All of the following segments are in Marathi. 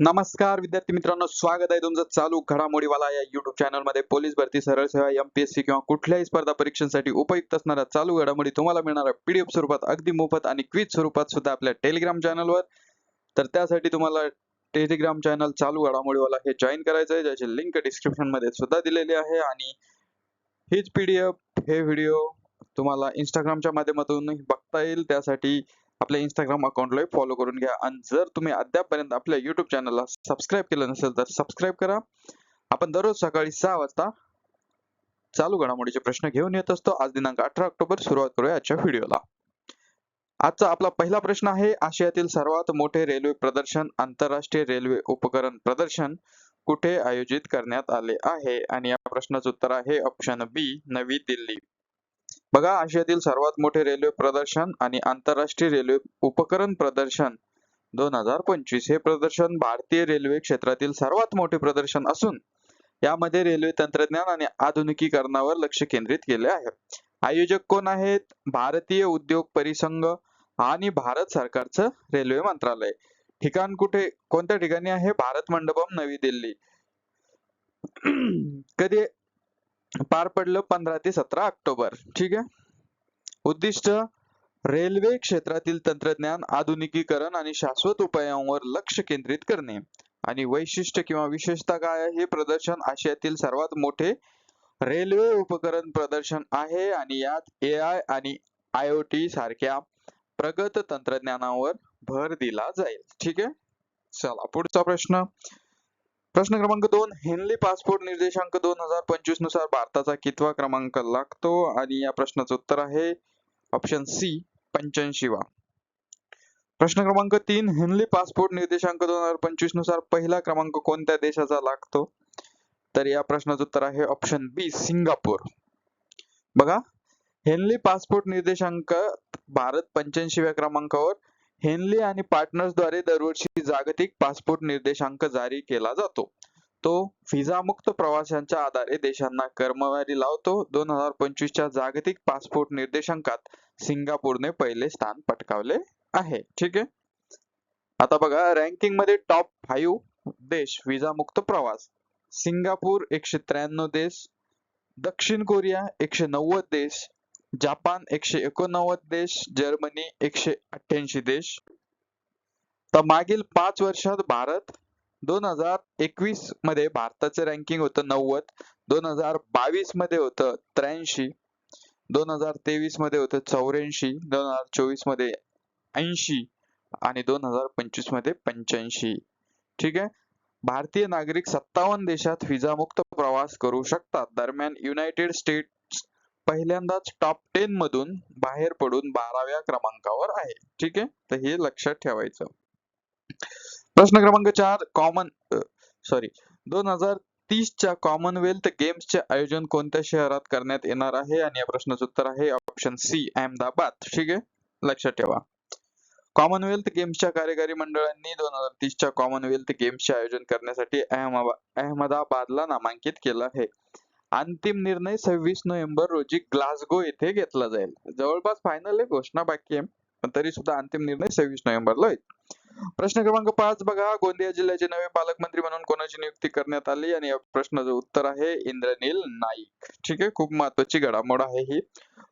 नमस्कार विद्यार्थी मित्रांनो स्वागत आहे तुमचं चालू घडामोडीवाला या युट्यूब चॅनलमध्ये पोलीस भरती सरळ सेवा एमपीएससी किंवा कुठल्याही स्पर्धा परीक्षांसाठी उपयुक्त असणाऱ्या चालू घडामोडी तुम्हाला मिळणार पीडीएफ स्वरूपात अगदी मोफत आणि क्विज स्वरूपात सुद्धा आपल्या टेलिग्राम चॅनलवर तर त्यासाठी तुम्हाला टेलिग्राम चॅनल चालू घडामोडीवाला हे जॉईन करायचं आहे ज्याची लिंक डिस्क्रिप्शनमध्ये सुद्धा दिलेली आहे. आणि हीच पीडीएफ हे व्हिडिओ तुम्हाला इंस्टाग्रामच्या माध्यमातून बघता येईल. त्यासाठी आपल्या इंस्टाग्राम अकाउंटला फॉलो करून घ्या. आणि जर तुम्ही अद्यापपर्यंत आपल्या युट्यूब चॅनलला सबस्क्राईब केलं नसेल तर सबस्क्राईब करा. आपण दररोज सकाळी सहा वाजता चालू घडामोडीचे प्रश्न घेऊन येत असतो. आज दिनांक अठरा ऑक्टोबर सुरुवात करूया आजच्या व्हिडिओला आजचा आपला पहिला प्रश्न आहे आशियातील सर्वात मोठे रेल्वे प्रदर्शन आंतरराष्ट्रीय रेल्वे उपकरण प्रदर्शन कुठे आयोजित करण्यात आले आहे? आणि या प्रश्नाचं उत्तर आहे ऑप्शन बी नवी दिल्ली. बघा आशियातील सर्वात मोठे रेल्वे प्रदर्शन आणि आंतरराष्ट्रीय रेल्वे उपकरण प्रदर्शन. दोन हजार पंचवीस हे प्रदर्शन भारतीय रेल्वे क्षेत्रातील सर्वात मोठे प्रदर्शन असून यामध्ये रेल्वे तंत्रज्ञान आणि आधुनिकीकरणावर लक्ष केंद्रित केले आहे. आयोजक कोण आहेत? भारतीय उद्योग परिसंघ आणि भारत सरकारचं रेल्वे मंत्रालय. ठिकाण कुठे? कोणत्या ठिकाणी आहे? भारत मंडपम नवी दिल्ली. कधी पार पडलं पंधरा ते सतरा ऑक्टोबर. ठीक आहे? उद्दिष्ट रेल्वे क्षेत्रातील तंत्रज्ञान आधुनिकीकरण आणि शाश्वत उपायांवर लक्ष केंद्रित करणे. आणि वैशिष्ट्य किंवा विशेषता काय आहे? हे प्रदर्शन आशियातील सर्वात मोठे रेल्वे उपकरण प्रदर्शन आहे आणि यात ए आय आणि आय ओ टी सारख्या प्रगत तंत्रज्ञानावर भर दिला जाईल. ठीक आहे? चला पुढचा प्रश्न. प्रश्न क्रमांक दोन हेनली पासपोर्ट निर्देशांक दोन हजार पंचवीसनुसार भारताचा कितवा क्रमांक लागतो? आणि या प्रश्नाचं उत्तर आहे ऑप्शन सी पंच्याऐंशीवा. प्रश्न क्रमांक तीन हेनली पासपोर्ट निर्देशांक दोन हजार पंचवीसनुसार पहिला क्रमांक कोणत्या देशाचा लागतो? तर या प्रश्नाचं उत्तर आहे ऑप्शन बी सिंगापूर. बघा हेनली पासपोर्ट निर्देशांक भारत पंच्याऐंशीव्या क्रमांकावर हेनली आणि पार्टनर्सद्वारे दरवर्षी जागतिक पासपोर्ट निर्देशांक जारी केला जातो. तो व्हिसा मुक्त प्रवाशांच्या आधारे देशांना क्रमवारी लावतो. दोन हजार पंचवीसच्या जागतिक पासपोर्ट निर्देशांकात सिंगापूरने पहिले स्थान पटकावले आहे. ठीक आहे? आता बघा रँकिंगमध्ये टॉप फाईव्ह देश व्हिसा मुक्त प्रवास. सिंगापूर एकशे त्र्याण्णव देश दक्षिण कोरिया एकशे नव्वद देश जपान एकशे एकोणनव्वद देश जर्मनी एकशे अठ्ठ्याऐंशी देश. तर मागील पाच वर्षात भारत दोन हजार एकवीसमध्ये भारताचे रँकिंग होतं नव्वद दोन हजार बावीसमध्ये होतं त्र्याऐंशी दोन हजार तेवीसमध्ये होतं चौऱ्याऐंशी दोन हजार चोवीसमध्ये ऐंशी आणि दोन हजार पंचवीसमध्ये पंच्याऐंशी. ठीक आहे? भारतीय नागरिक सत्तावन्न देशात व्हिसा मुक्त प्रवास करू शकतात. दरम्यान युनायटेड स्टेट्स पहिल्यांदाच टॉप टेन मधून बाहेर पडून बाराव्या क्रमांकावर आहे. ठीक आहे? तर हे लक्षात ठेवायचं. प्रश्न क्रमांक चार कॉमन सॉरी दोन हजार तीसच्या कॉमनवेल्थ गेम्सचे आयोजन कोणत्या शहरात करण्यात येणार आहे? आणि या प्रश्नाचं उत्तर आहे ऑप्शन सी अहमदाबाद. ठीक आहे? लक्षात ठेवा. कॉमनवेल्थ गेम्सच्या कार्यकारी मंडळांनी दोन हजार तीसच्या कॉमनवेल्थ गेम्सचे आयोजन करण्यासाठी अहमदाबादला नामांकित केलं आहे. अंतिम निर्णय सव्वीस नोव्हेंबर रोजी ग्लासगो येथे घेतला जाईल. जवळपास फायनल आहे घोषणा बाकी आहे पण तरी सुद्धा अंतिम निर्णय सव्वीस नोव्हेंबरला होईल प्रश्न क्रमांक पाच बघा. गोंदिया जिल्ह्याचे नवे पालकमंत्री म्हणून कोणाची नियुक्ती करण्यात आली? आणि या प्रश्नाचं उत्तर आहे इंद्रनील नाईक. ठीक आहे खूप महत्वाची घडामोड आहे ही.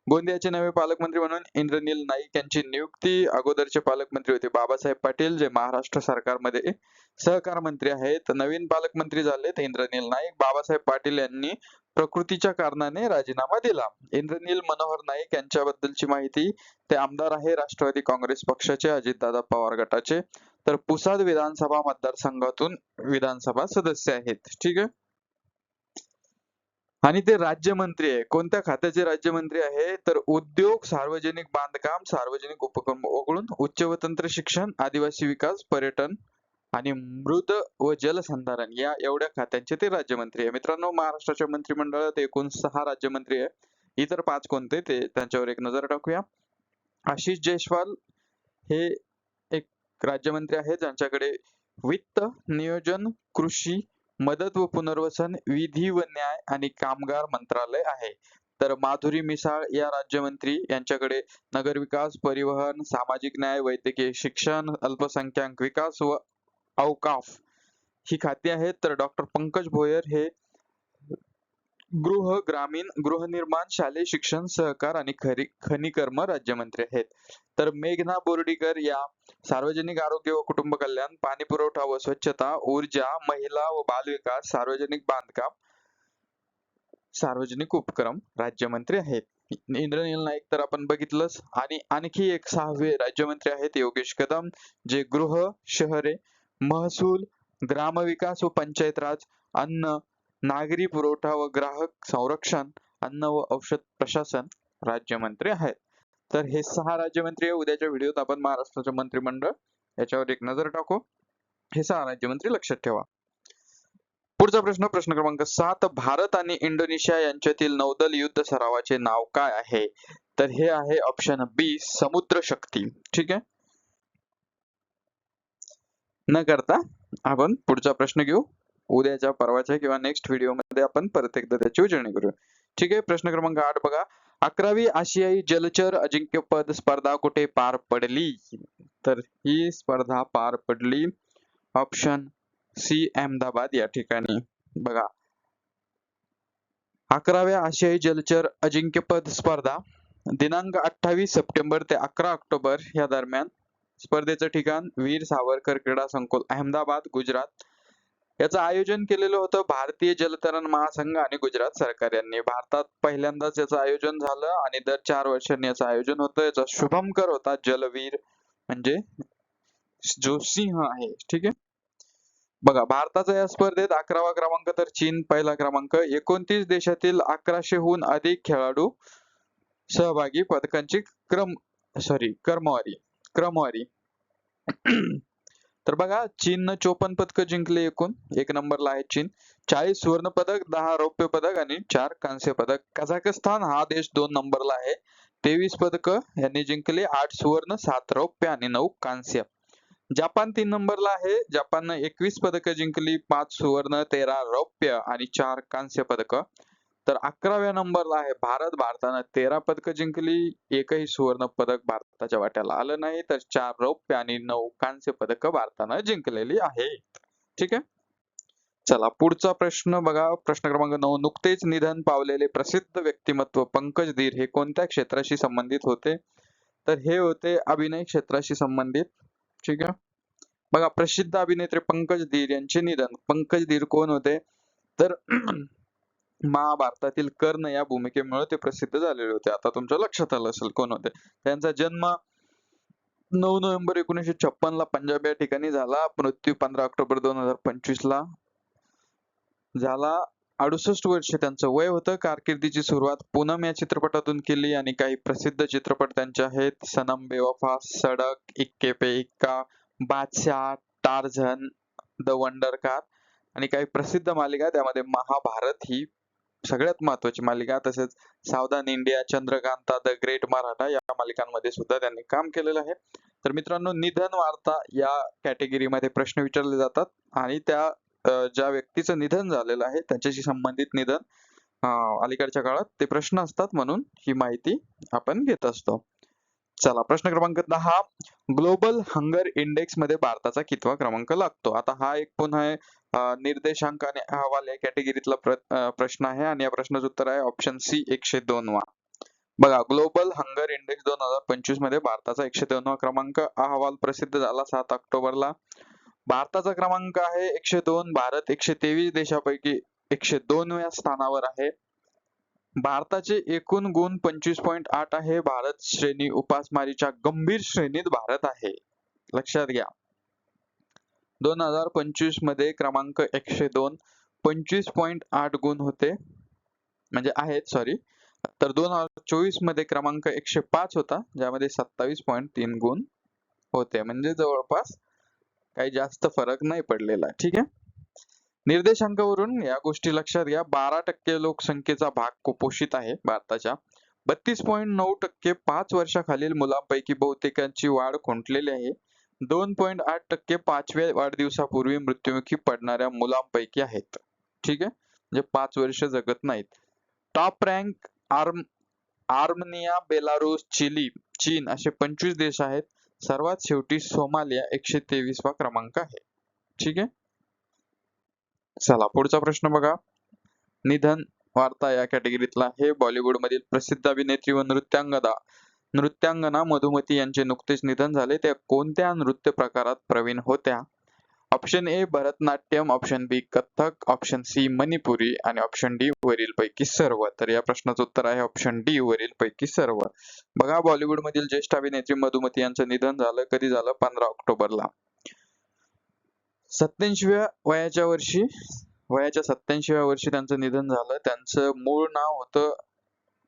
गोंदियाचे नवे पालकमंत्री म्हणून इंद्रनील नाईक यांची नियुक्ती अगोदरचे पालकमंत्री होते बाबासाहेब पाटील जे महाराष्ट्र सरकारमध्ये सहकार मंत्री आहेत. नवीन पालकमंत्री झालेत इंद्रनील नाईक. बाबासाहेब पाटील यांनी प्रकृतीच्या कारणाने राजीनामा दिला. इंद्रनील मनोहर नाईक यांच्याबद्दलची माहिती ते आमदार आहे राष्ट्रवादी काँग्रेस पक्षाचे अजितदादा पवार गटाचे. तर पुसाद विधानसभा मतदारसंघातून विधानसभा सदस्य आहेत. ठीक आहे? आणि ते राज्यमंत्री आहे. कोणत्या खात्याचे राज्यमंत्री आहे? तर उद्योग सार्वजनिक बांधकाम सार्वजनिक उपक्रम वगळून उच्च व तंत्र शिक्षण आदिवासी विकास पर्यटन आणि मृद व जलसंधारण या एवढ्या खात्यांचे ते राज्यमंत्री आहे. मित्रांनो महाराष्ट्राच्या मंत्रिमंडळात एकूण सहा राज्यमंत्री आहे. इतर पाच कोणते ते त्यांच्यावर एक नजर टाकूया. आशिष जयस्वाल हे एक राज्यमंत्री आहेत ज्यांच्याकडे वित्त नियोजन कृषी मदत व पुनर्वसन विधी व न्याय आणि कामगार मंत्रालय आहे. तर माधुरी मिसाळ या राज्यमंत्री यांच्याकडे नगरविकास परिवहन सामाजिक न्याय वैद्यकीय शिक्षण अल्पसंख्याक विकास व अवकाफ ही खाती आहेत. तर डॉक्टर पंकज भोयर हे गृह ग्रामीण गृहनिर्माण शालेय शिक्षण सहकार आणि खरी खनिकर्म राज्यमंत्री आहेत. तर मेघना बोर्डीकर या सार्वजनिक आरोग्य व कुटुंब कल्याण पाणी पुरवठा व स्वच्छता ऊर्जा महिला व बालविकास सार्वजनिक बांधकाम सार्वजनिक उपक्रम राज्यमंत्री आहेत. इंद्रनील नाईक तर आपण बघितलंच. आणि आणखी एक सहावे राज्यमंत्री आहेत योगेश कदम जे गृह शहरे महसूल ग्रामविकास व पंचायत राज अन्न नागरी पुरवठा व ग्राहक संरक्षण अन्न व औषध प्रशासन राज्यमंत्री आहेत. तर हे सहा राज्यमंत्री आहे. उद्याच्या व्हिडिओत आपण महाराष्ट्राचे मंत्रिमंडळ याच्यावर एक नजर टाकू. हे सहा राज्यमंत्री लक्षात ठेवा. पुढचा प्रश्न प्रश्न क्रमांक सात भारत आणि इंडोनेशिया यांच्यातील नौदल युद्ध सरावाचे नाव काय आहे? तर हे आहे ऑप्शन बी समुद्र शक्ती. ठीक आहे? न करता आपण पुढचा प्रश्न घेऊ. उद्याच्या परवाच्या किंवा नेक्स्ट व्हिडिओमध्ये आपण परत एकदा त्याची उजळणी करू ठीक आहे? प्रश्न क्रमांक आठ बघा. अकरावी आशियाई जलचर अजिंक्यपद स्पर्धा कुठे पार पडली? तर ही स्पर्धा पार पडली. ऑप्शन सी अहमदाबाद या ठिकाणी. बघा. अकराव्या आशियाई जलचर अजिंक्यपद स्पर्धा दिनांक अठ्ठावीस सप्टेंबर ते अकरा ऑक्टोबर या दरम्यान स्पर्धेचं ठिकाण वीर सावरकर क्रीडा संकुल अहमदाबाद गुजरात. याचं आयोजन केलेलं होतं भारतीय जलतरण महासंघ आणि गुजरात सरकार यांनी. भारतात पहिल्यांदाच याचं आयोजन झालं आणि दर चार वर्षांनी याचं आयोजन होतं. याचा शुभमकर होता जलवीर म्हणजे जो सिंह आहे. ठीक आहे? बघा भारताचा या स्पर्धेत अकरावा क्रमांक तर चीन पहिला क्रमांक. एकोणतीस देशातील अकराशेहून अधिक खेळाडू सहभागी पदकांची क्रम सॉरी क्रमवारी क्रमवारी. तर बघा चीननं चोपन्न पदक जिंकले एकूण. एक नंबरला आहे चीन. चाळीस सुवर्ण पदक दहा रौप्य पदक आणि चार कांस्य पदक. कझाकस्तान हा देश दोन नंबरला आहे. तेवीस पदक यांनी जिंकले आठ सुवर्ण सात रौप्य आणि नऊ कांस्य. जपान तीन नंबरला आहे. जपाननं एकवीस पदकं जिंकली पाच सुवर्ण तेरा रौप्य आणि चार कांस्य पदक. तर अकराव्या नंबरला आहे भारत. भारतानं तेरा पदकं जिंकली. एकही सुवर्ण पदक भारताच्या वाट्याला आलं नाही. तर चार रौप्य आणि नऊ कांस्य पदक भारतानं जिंकलेली आहेत. ठीक आहे? चला पुढचा प्रश्न बघा. प्रश्न क्रमांक नऊ नुकतेच निधन पावलेले प्रसिद्ध व्यक्तिमत्व पंकज धीर हे कोणत्या क्षेत्राशी संबंधित होते? तर हे होते अभिनय क्षेत्राशी संबंधित. ठीक आहे? बघा प्रसिद्ध अभिनेत्री पंकज धीर यांचे निधन. पंकज धीर कोण होते? तर महाभारतातील कर्ण या भूमिकेमुळे ते प्रसिद्ध झालेले होते. आता तुमच्या लक्षात आलं असेल कोण होते? त्यांचा जन्म नऊ नोव्हेंबर एकोणीसशे छप्पन ला पंजाब या ठिकाणी झाला. मृत्यू पंधरा ऑक्टोबर दोन हजार पंचवीस ला झाला. अडुसष्ट वर्ष त्यांचं वय होतं. कारकिर्दीची सुरुवात पूनम या चित्रपटातून केली आणि काही प्रसिद्ध चित्रपट त्यांचे आहेत. सनम बेवफा सडक इक्के पे इक्का बादशाह टारझन द वंडर कार आणि काही प्रसिद्ध मालिका त्यामध्ये महाभारत ही सगळ्यात महत्वाची मालिका तसेच Savdhaan India Chandrakanta the great Maratha या मालिकांमध्ये सुद्धा त्यांनी काम केलेलं आहे. तर मित्रांनो निधन वार्ता या कॅटेगरीमध्ये प्रश्न विचारले जातात आणि त्या ज्या व्यक्तीचं निधन झालेलं आहे त्याच्याशी संबंधित निधन अलीकडच्या काळात ते प्रश्न असतात म्हणून ही माहिती आपण घेत असतो. चला प्रश्न क्रमांक दहा. ग्लोबल हंगर इंडेक्समध्ये भारताचा कितवा क्रमांक लागतो? आता हा एक पुन्हा निर्देशांक आणि अहवाल या कॅटेगरीतला प्रश्न आहे आणि या प्रश्नाचं उत्तर आहे ऑप्शन सी एकशे दोन वा. बघा ग्लोबल हंगर इंडेक्स दोन हजार पंचवीसमध्ये भारताचा एकशे दोनवा क्रमांक. अहवाल प्रसिद्ध झाला सात ऑक्टोबरला. भारताचा क्रमांक आहे एकशे दोन भारत एकशे तेवीस देशापैकी एकशे दोनव्या स्थानावर आहे. भारताचे एकूण गुण पंचवीस पॉईंट आठ आहे. भारत श्रेणी उपासमारीच्या गंभीर श्रेणीत भारत आहे. लक्षात घ्या. दोन हजार पंचवीसमध्ये क्रमांक एकशे दोन पंचवीस पॉईंट आठ गुण होते. म्हणजे आहेत सॉरी तर दोन हजार चोवीसमध्ये क्रमांक एकशे पाच होता ज्यामध्ये सत्तावीस पॉईंट तीन गुण होते. म्हणजे जवळपास काही जास्त फरक नाही पडलेला. ठीक आहे? निर्देशांकावरून या गोष्टी लक्षात घ्या. बारा टक्के लोकसंख्येचा भाग कुपोषित आहे भारताच्या. बत्तीस पॉईंट नऊ टक्के पाच वर्षाखालील मुलांपैकी बहुतेकांची वाढ खुंटलेली आहे. दोन पॉईंट आठ टक्के पाचव्या वाढदिवसापूर्वी मृत्युमुखी पडणाऱ्या मुलांपैकी आहेत. ठीक आहे? म्हणजे पाच वर्ष जगत नाहीत. Top rank arm Armenia Belarus Chile चीन असे पंचवीस देश आहेत. सर्वात शेवटी सोमालिया एकशे तेवीसवा क्रमांक आहे. ठीक आहे? चला पुढचा प्रश्न बघा. निधन वार्ता या कॅटेगरीतला हे बॉलिवूड मधील प्रसिद्ध अभिनेत्री व नृत्यांगदा. नृत्यांगना मधुमती यांचे नुकतेच निधन झाले. त्या कोणत्या नृत्य प्रकारात प्रवीण होत्या? Option A Bharatanatyam. Option B Kathak. Option C Manipuri. आणि ऑप्शन डी वरील पैकी सर्व. तर या प्रश्नाचं उत्तर आहे ऑप्शन डी वरील पैकी सर्व. बघा बॉलिवूड मधील ज्येष्ठ अभिनेत्री मधुमती यांचं निधन झालं. कधी झालं? पंधरा ऑक्टोबरला. सत्याऐंशीव्या वयाच्या वर्षी वयाच्या सत्याऐंशीव्या वर्षी त्यांचं निधन झालं. त्यांचं मूळ नाव होतं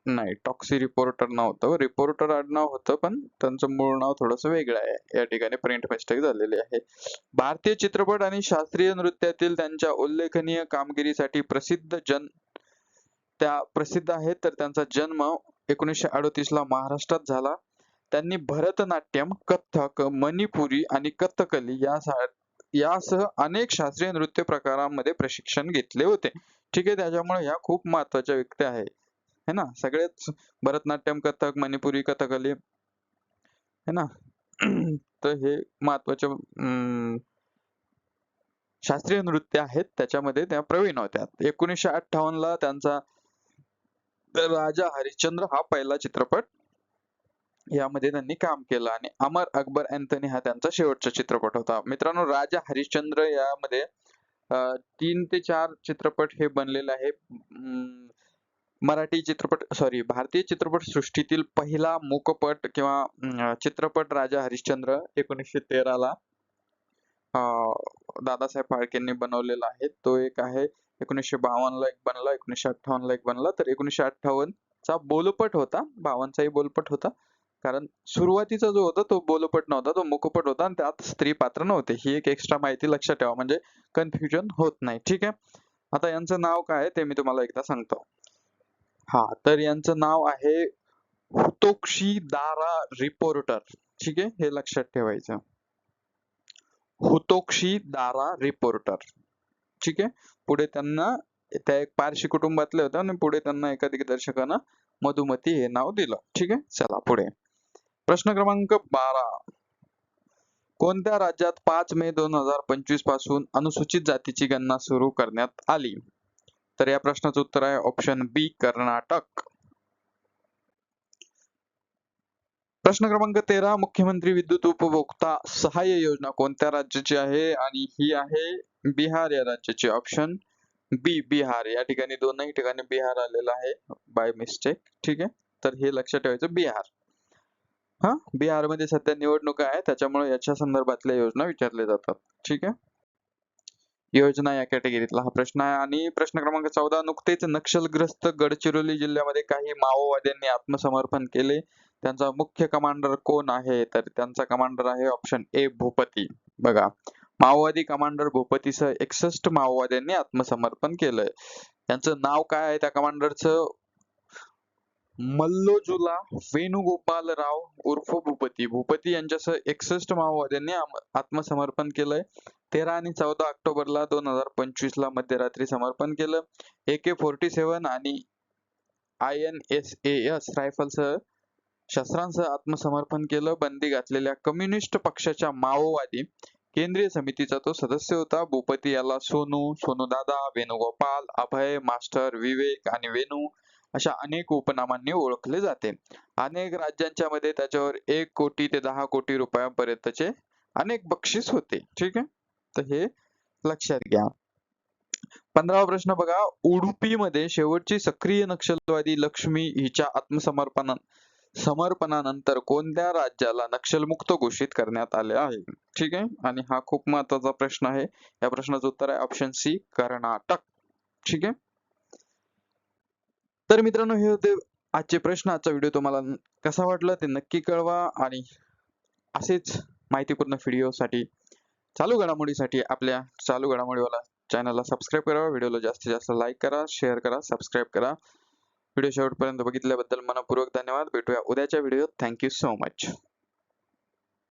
नाही टॉक्सी रिपोर्टर नाव होतं. रिपोर्टर आडनाव होतं पण त्यांचं मूळ नाव थोडस वेगळं आहे. या ठिकाणी प्रिंट मिस्टेक झालेली आहे. भारतीय चित्रपट आणि शास्त्रीय नृत्यातील त्यांच्या उल्लेखनीय कामगिरीसाठी प्रसिद्ध जन त्या प्रसिद्ध आहेत. तर त्यांचा जन्म एकोणीसशे अडोतीस ला महाराष्ट्रात झाला. त्यांनी भरतनाट्यम कथ्थक मणिपुरी आणि कथकली या सा- यासह अनेक शास्त्रीय नृत्य प्रकारांमध्ये प्रशिक्षण घेतले होते. ठीक आहे त्याच्यामुळे ह्या खूप महत्त्वाच्या व्यक्ती आहे है ना? सगळेच भरतनाट्यम कथक मणिपुरी कथकली है ना? तर हे महत्त्वाचे अं, शास्त्रीय नृत्य आहेत. त्याच्यामध्ये त्या प्रवीण होत्या. एकोणीसशे अठ्ठावन्न ला त्यांचा राजा हरिश्चंद्र हा पहिला चित्रपट यामध्ये त्यांनी काम केलं आणि अमर अकबर अँथनी हा त्यांचा शेवटचा चित्रपट होता. मित्रांनो राजा हरिश्चंद्र यामध्ये तीन ते चार चित्रपट हे बनलेले आहे. मराठी चित्रपट सॉरी भारतीय चित्रपट सृष्टीतील पहिला मुकपट किंवा चित्रपट राजा हरिश्चंद्र एकोणीसशे तेराला अं, दादासाहेब फाळकेंनी बनवलेला आहे. तो एक आहे एकोणीसशे बावन्न ला एक बनला एकोणीसशे अठ्ठावन्नला एक बनला. तर एकोणीसशे अठ्ठावन्न चा बोलपट होता बावनचाही बोलपट होता. कारण सुरुवातीचा जो होता तो बोलपट नव्हता तो मुखपट होता आणि त्यात स्त्री पात्र नव्हते. ही एक एक्स्ट्रा माहिती लक्षात ठेवा म्हणजे कन्फ्युजन होत नाही. ठीक आहे? आता यांचं नाव काय आहे ते मी तुम्हाला एकदा सांगतो. हा तर यांचं नाव आहे हुतोक्षी दारा रिपोर्टर. ठीक आहे? हे लक्षात ठेवायचं. हुतोक्षी दारा रिपोर्टर. ठीक आहे? पुढे त्यांना त्या एक पारशी कुटुंबातले होते आणि पुढे त्यांना एका दिग्दर्शकानं मधुमती हे नाव दिलं. ठीक आहे? चला पुढे. प्रश्न क्रमांक बारा. कोणत्या राज्यात पाच मे दोन हजार पंचवीसपासून अनुसूचित जातीची गणना सुरू करण्यात आली? तर या प्रश्नाचं उत्तर आहे ऑप्शन बी कर्नाटक. प्रश्न क्रमांक तेरा मुख्यमंत्री विद्युत उपभोक्ता सहाय्य योजना कोणत्या राज्याची आहे? आणि ही आहे बिहार या राज्याची. Option B Bihar. या ठिकाणी दोनही ठिकाणी बिहार आलेला आहे. बाय मिस्टेक ठीक आहे? तर हे लक्षात ठेवायचं बिहार. हा बिहारमध्ये सध्या निवडणुका आहे त्याच्यामुळे याच्या संदर्भातल्या योजना विचारल्या जातात. ठीक आहे? योजना या कॅटेगरीतला हा प्रश्न आहे. आणि प्रश्न क्रमांक चौदा नुकतेच नक्षलग्रस्त गडचिरोली जिल्ह्यामध्ये काही माओवाद्यांनी आत्मसमर्पण केले. त्यांचा मुख्य कमांडर कोण आहे? तर त्यांचा कमांडर आहे ऑप्शन ए भूपती. बघा माओवादी कमांडर भूपतीसह एकसष्ट माओवाद्यांनी आत्मसमर्पण केलंय. त्यांचं नाव काय आहे त्या कमांडरचं? मल्लोजुला वेणुगोपाल राव उर्फ भूपती. भूपती यांच्यासह एकसष्ट माओवाद्यांनी आत्मसमर्पण केलंय. तेरा आणि चौदा ऑक्टोबरला दोन हजार पंचवीस ला मध्यरात्री समर्पण केलं. ए के फोर्टी सेव्हन आणि आय एन एस एस रायफलसह शस्त्रांसह आत्मसमर्पण केलं. बंदी घातलेल्या कम्युनिस्ट पक्षाच्या माओवादी केंद्रीय समितीचा तो सदस्य होता. भूपती याला सोनू सोनू दादा वेणुगोपाल अभय मास्टर विवेक आणि वेणू अशा अनेक उपनामांनी ओळखले जाते. अनेक राज्यांच्या मध्ये त्याच्यावर एक कोटी ते दहा कोटी रुपयांपर्यंतचे अनेक बक्षीस होते. ठीक आहे? तर हे लक्षात घ्या. पंधरावा प्रश्न बघा. उडुपी मध्ये शेवटची सक्रिय नक्षलवादी लक्ष्मी हिच्या आत्मसमर्पणा समर्पणानंतर कोणत्या राज्याला नक्षलमुक्त घोषित करण्यात आले आहे? ठीक आहे? आणि हा खूप महत्त्वाचा प्रश्न आहे. या प्रश्नाचं उत्तर आहे ऑप्शन सी कर्नाटक. ठीक आहे? तर मित्रांनो हे होते आजचे प्रश्न. आजचा व्हिडिओ तुम्हाला कसा वाटला ते नक्की कळवा आणि असेच माहितीपूर्ण व्हिडिओसाठी चालू घडामोडीसाठी आपल्या चालू घडामोडीवाला चॅनलला सबस्क्राईब करा. व्हिडिओला जास्तीत जास्त लाईक करा शेअर करा सबस्क्राईब करा. व्हिडिओ शेवटपर्यंत बघितल्याबद्दल मनपूर्वक धन्यवाद. भेटूया उद्याच्या व्हिडिओत थँक्यू सो मच